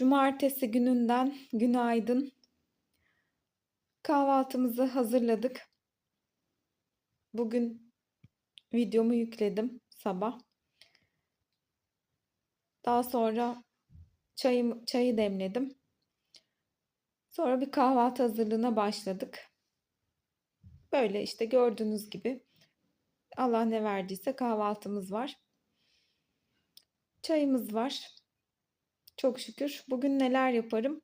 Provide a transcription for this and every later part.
Cumartesi gününden günaydın. Kahvaltımızı hazırladık. Bugün videomu yükledim sabah. Daha sonra çayım, çayı demledim. Sonra bir kahvaltı hazırlığına başladık. Böyle işte gördüğünüz gibi Allah ne verdiyse kahvaltımız var. Çayımız var. Çok şükür. Bugün neler yaparım?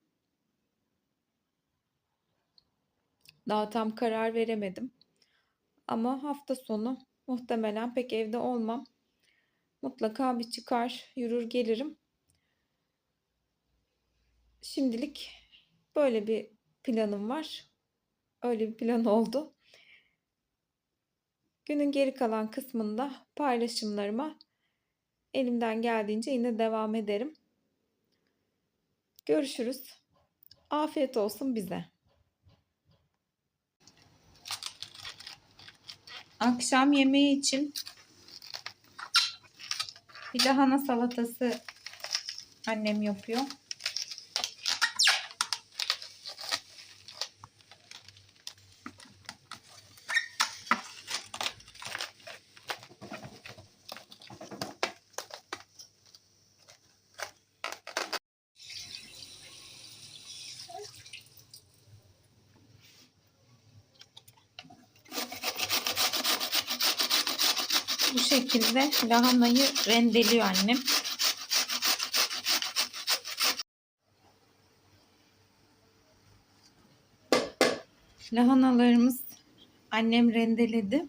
Daha tam karar veremedim. Ama hafta sonu muhtemelen pek evde olmam. Mutlaka bir çıkar, yürür gelirim. Şimdilik böyle bir planım var. Öyle bir plan oldu. Günün geri kalan kısmında paylaşımlarıma elimden geldiğince yine devam ederim. Görüşürüz. Afiyet olsun bize. Akşam yemeği için bir lahana salatası annem yapıyor. Bu şekilde lahanayı rendeliyor annem. Lahanalarımız annem rendeledi.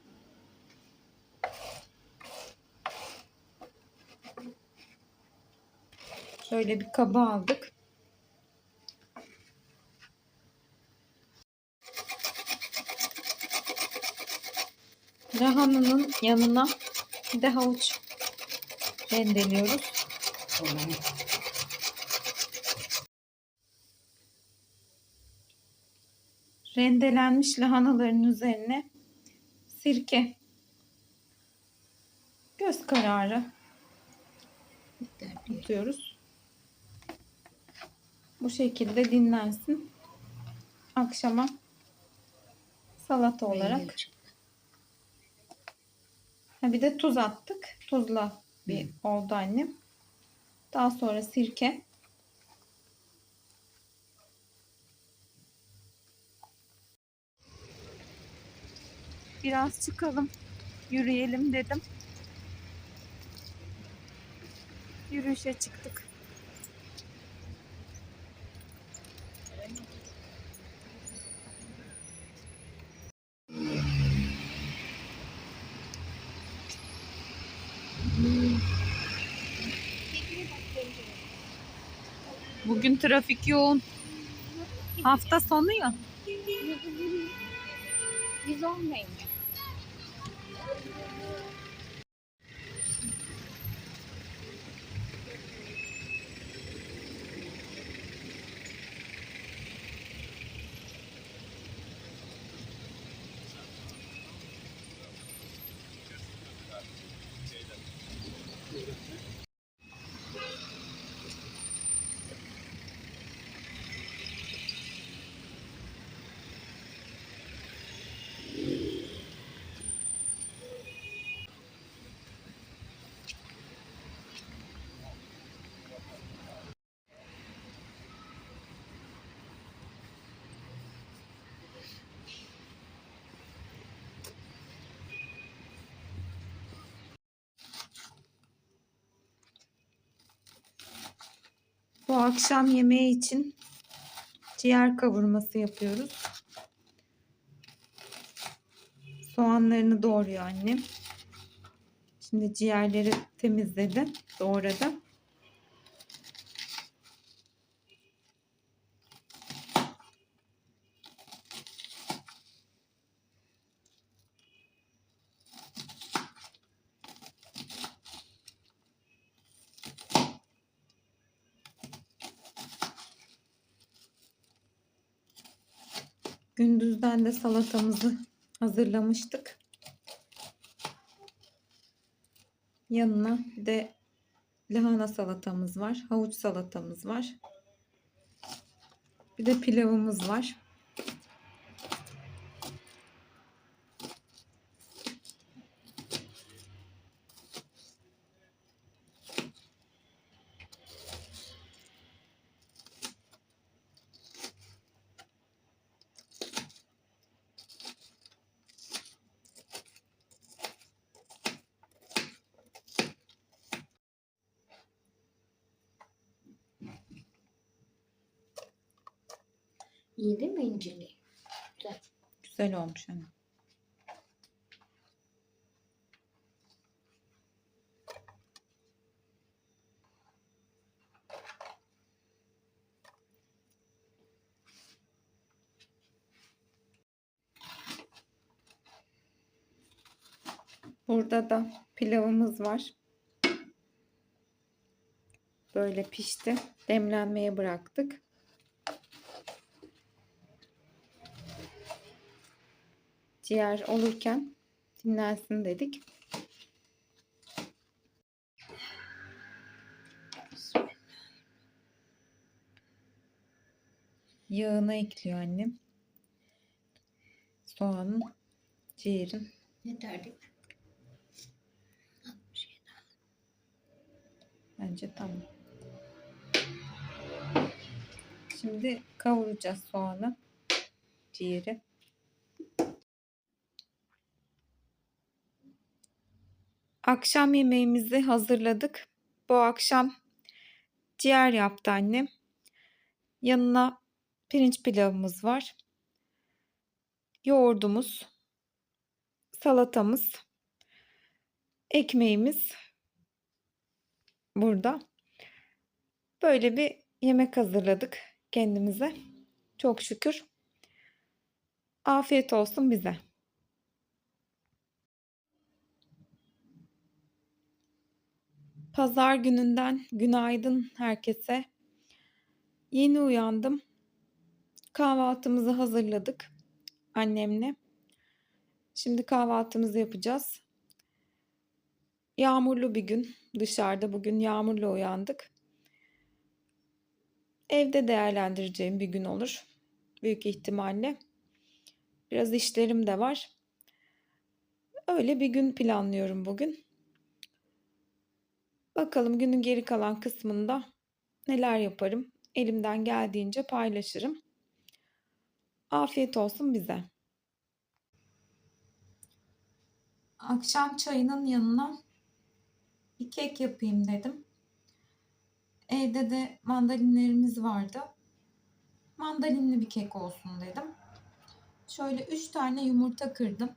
Şöyle bir kaba aldık. Lahananın yanına bir de havuç rendeliyoruz. Rendelenmiş lahanaların üzerine sirke göz kararı atıyoruz. Bu şekilde dinlensin. Akşama salata olarak. Ha bir de tuz attık. Tuzla bir oldu annem. Daha sonra sirke. Biraz çıkalım. Yürüyelim dedim. Yürüyüşe çıktık. Bugün trafik yoğun. Hafta sonu ya. Biz olmayın. Bu akşam yemeği için ciğer kavurması yapıyoruz. Soğanlarını doğruyor annem. Şimdi ciğerleri temizledi, doğradı. Gündüzden de salatamızı hazırlamıştık. Yanına bir de lahana salatamız var. Havuç salatamız var. Bir de pilavımız var. İyi değil mi inceliği? Güzel. Güzel olmuş hani. Burada da pilavımız var. Böyle pişti. Demlenmeye bıraktık. Ciğer olurken dinlensin dedik. Yağını ekliyor annem. Soğanın, ciğerin. Şey daha. Bence tamam. Şimdi kavuracağız soğanı, ciğeri. Akşam yemeğimizi hazırladık. Bu akşam ciğer yaptı annem. Yanına pirinç pilavımız var. Yoğurdumuz, salatamız, ekmeğimiz burada. Böyle bir yemek hazırladık kendimize. Çok şükür. Afiyet olsun bize. Pazar gününden günaydın herkese. Yeni uyandım. Kahvaltımızı hazırladık annemle. Şimdi kahvaltımızı yapacağız. Yağmurlu bir gün. Dışarıda bugün yağmurla uyandık. Evde değerlendireceğim bir gün olur. Büyük ihtimalle. Biraz işlerim de var. Öyle bir gün planlıyorum bugün. Bakalım günün geri kalan kısmında neler yaparım. Elimden geldiğince paylaşırım. Afiyet olsun bize. Akşam çayının yanına bir kek yapayım dedim. Evde de mandalinlerimiz vardı. Mandalinli bir kek olsun dedim. Şöyle 3 tane yumurta kırdım.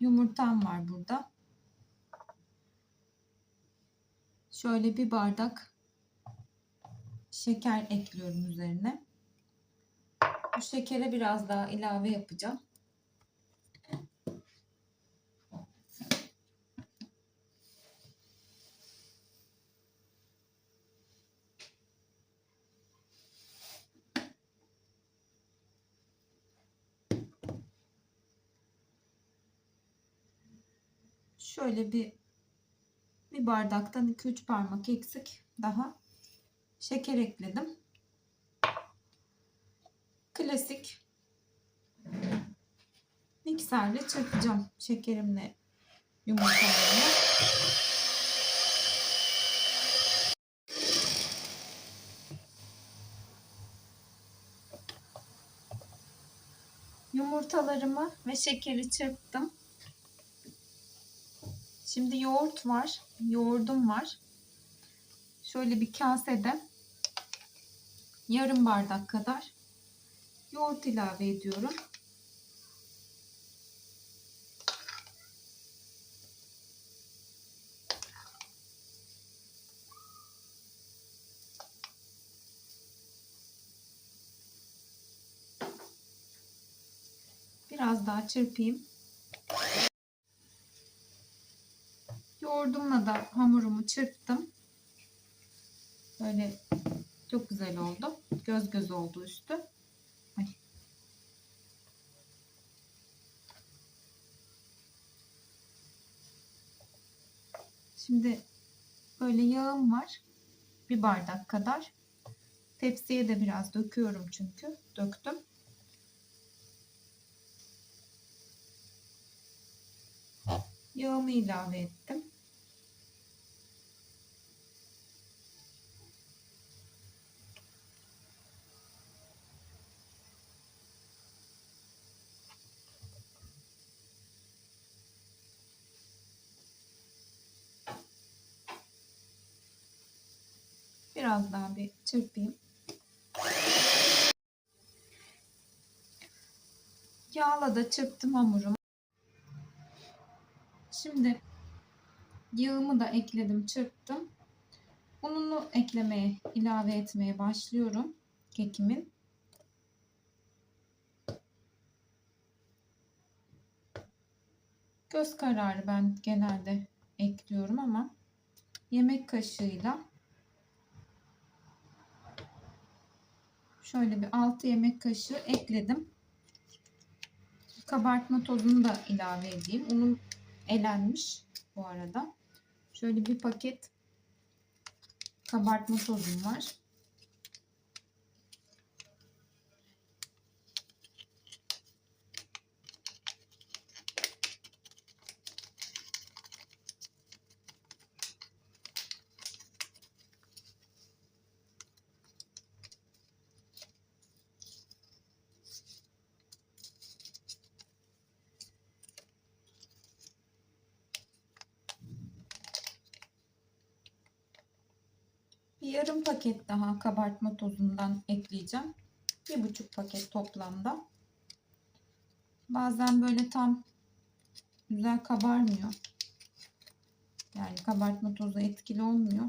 Yumurtam var burada. Şöyle bir bardak şeker ekliyorum üzerine. Bu şekere biraz daha ilave yapacağım. Şöyle bir bir bardaktan 2-3 parmak eksik daha şeker ekledim. Klasik mikserle çırpacağım şekerimle yumurtalarımı. Yumurtalarımı ve şekeri çırptım. Şimdi yoğurt var. Yoğurdum var. Şöyle bir kasede yarım bardak kadar yoğurt ilave ediyorum. Biraz daha çırpayım. Yoğurdumla da hamurumu çırptım. Böyle çok güzel oldu. Göz göz oldu üstü. Ay. Şimdi böyle yağım var. Bir bardak kadar. Tepsiye de biraz döküyorum çünkü. Döktüm. Yağımı ilave ettim. Biraz daha bir çırpayım. Yağla da çırptım hamurumu. Şimdi yağımı da ekledim, çırptım. Ununu eklemeye, ilave etmeye başlıyorum kekimin. Göz kararı ben genelde ekliyorum ama yemek kaşığıyla şöyle bir 6 yemek kaşığı ekledim. Kabartma tozunu da ilave edeyim. Unum elenmiş bu arada. Şöyle bir paket kabartma tozum var. Yarım paket daha kabartma tozundan ekleyeceğim. Bir buçuk paket toplamda. Bazen böyle tam güzel kabarmıyor. Yani kabartma tozu etkili olmuyor.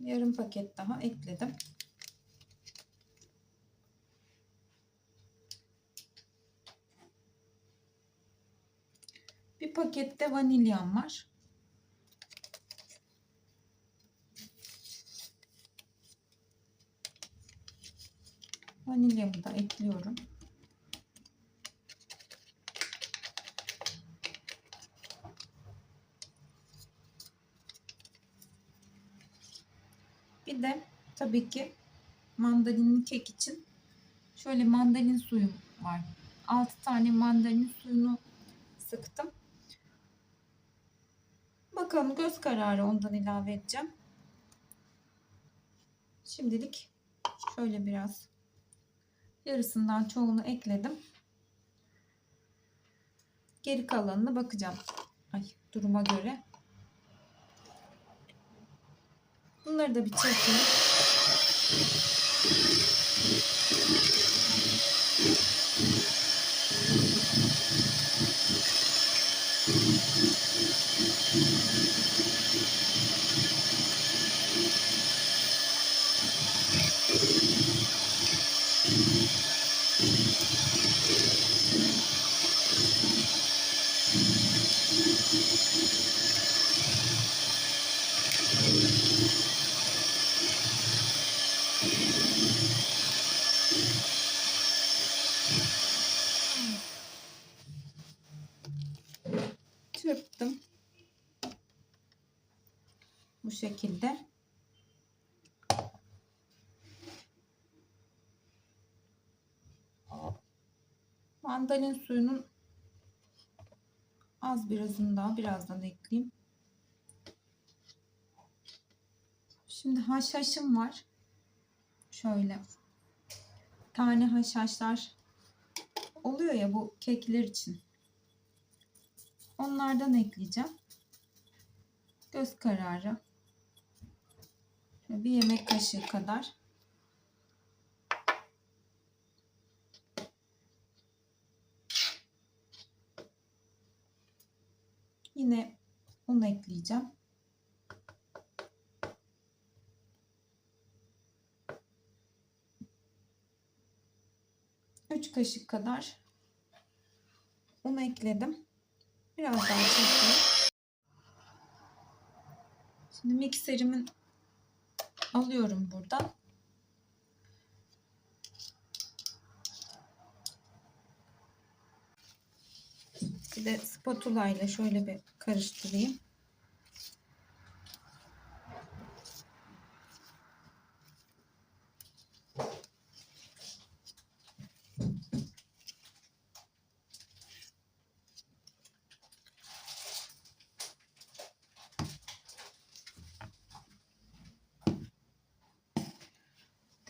Yarım paket daha ekledim. Bir pakette vanilyam var. Vanilyamı da ekliyorum. De tabii ki mandalinin kek için şöyle mandalin suyum var. 6 tane mandalin suyunu sıktım. Bakalım göz kararı ondan ilave edeceğim. Şimdilik şöyle biraz yarısından çoğunu ekledim. Geri kalanına bakacağım. Ay duruma göre. Bunları da bir çırpayım. Çırptım. Bu şekilde. Mandalin suyunun az birazını daha birazdan ekleyeyim. Şimdi haşhaşım var. Şöyle tane haşhaşlar oluyor ya bu kekler için. Onlardan ekleyeceğim. Göz kararı. Bir yemek kaşığı kadar. Yine un ekleyeceğim. Üç kaşık kadar un ekledim. Biraz daha çekeyim. Şimdi mikserimin alıyorum buradan. Bir de spatula ile şöyle bir karıştırayım.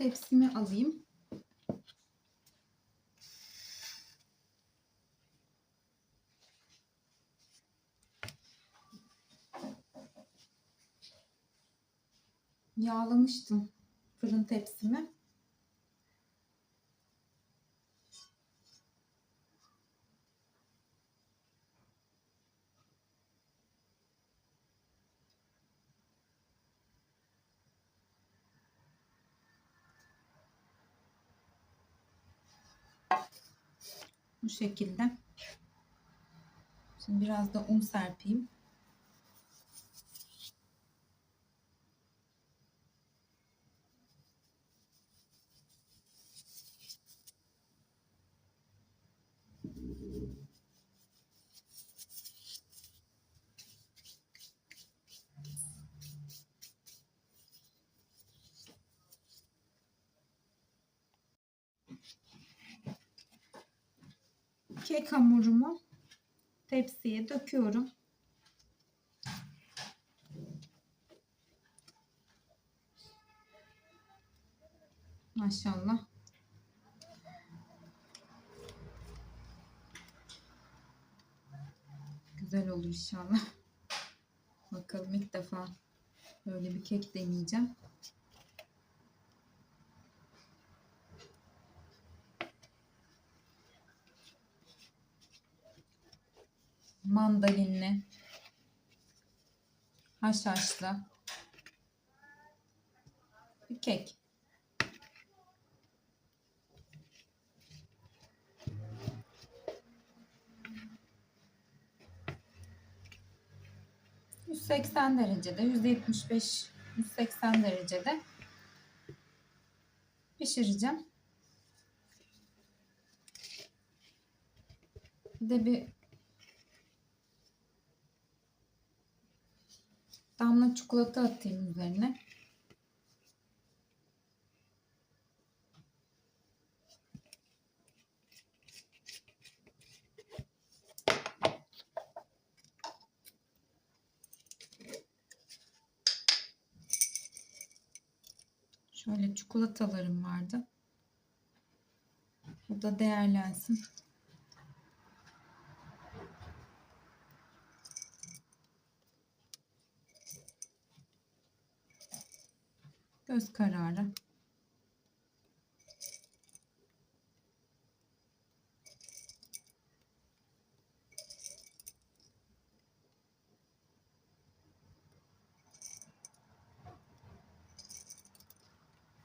Tepsimi alayım. Yağlamıştım fırın tepsimi. Bu şekilde. Şimdi biraz da un serpeyim. Hamurumu tepsiye döküyorum. Maşallah. Güzel olur inşallah. Bakalım ilk defa böyle bir kek deneyeceğim. Mandalinli, haşhaşlı bir kek. ...180 derecede, 175, 180 derecede pişireceğim. Bir de bir damla çikolata atayım üzerine. Şöyle çikolatalarım vardı. Bu da değerlensin. Göz kararı.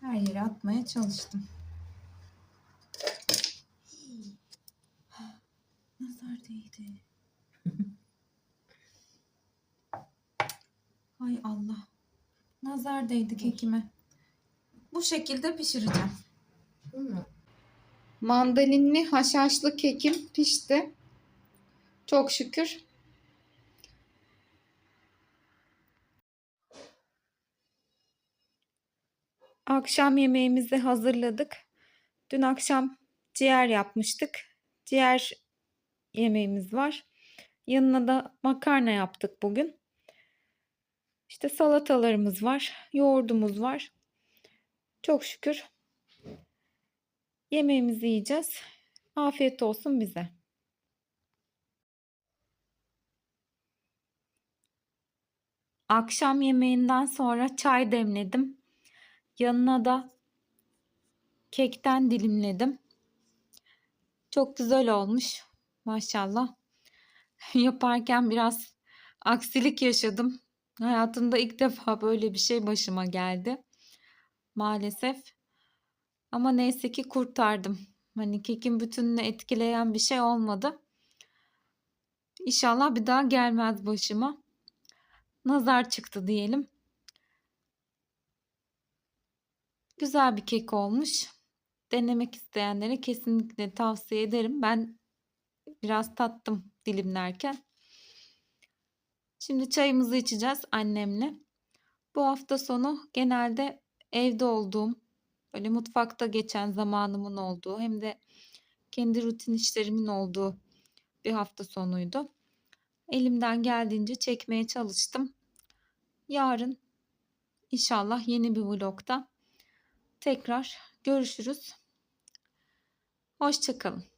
Her yere atmaya çalıştım. Nazar değdi. Hay Allah. Nazar değdi kekime. Bu şekilde pişireceğim. Mandalinli haşhaşlı kekim pişti. Çok şükür. Akşam yemeğimizi hazırladık. Dün akşam ciğer yapmıştık. Ciğer yemeğimiz var. Yanına da makarna yaptık bugün. İşte salatalarımız var, yoğurdumuz var. Çok şükür Yemeğimizi yiyeceğiz. Afiyet olsun bize. Akşam yemeğinden sonra çay demledim. Yanına da kekten dilimledim. Çok güzel olmuş. Maşallah. Yaparken biraz aksilik yaşadım. Hayatımda ilk defa böyle bir şey başıma geldi. Maalesef. Ama neyse ki kurtardım. Hani kekin bütününü etkileyen bir şey olmadı. İnşallah bir daha gelmez başıma. Nazar çıktı diyelim. Güzel bir kek olmuş. Denemek isteyenlere kesinlikle tavsiye ederim. Ben biraz tattım dilimlerken. Şimdi çayımızı içeceğiz annemle. Bu hafta sonu genelde evde olduğum, böyle mutfakta geçen zamanımın olduğu hem de kendi rutin işlerimin olduğu bir hafta sonuydu. Elimden geldiğince çekmeye çalıştım. Yarın inşallah yeni bir vlogda tekrar görüşürüz. Hoşçakalın.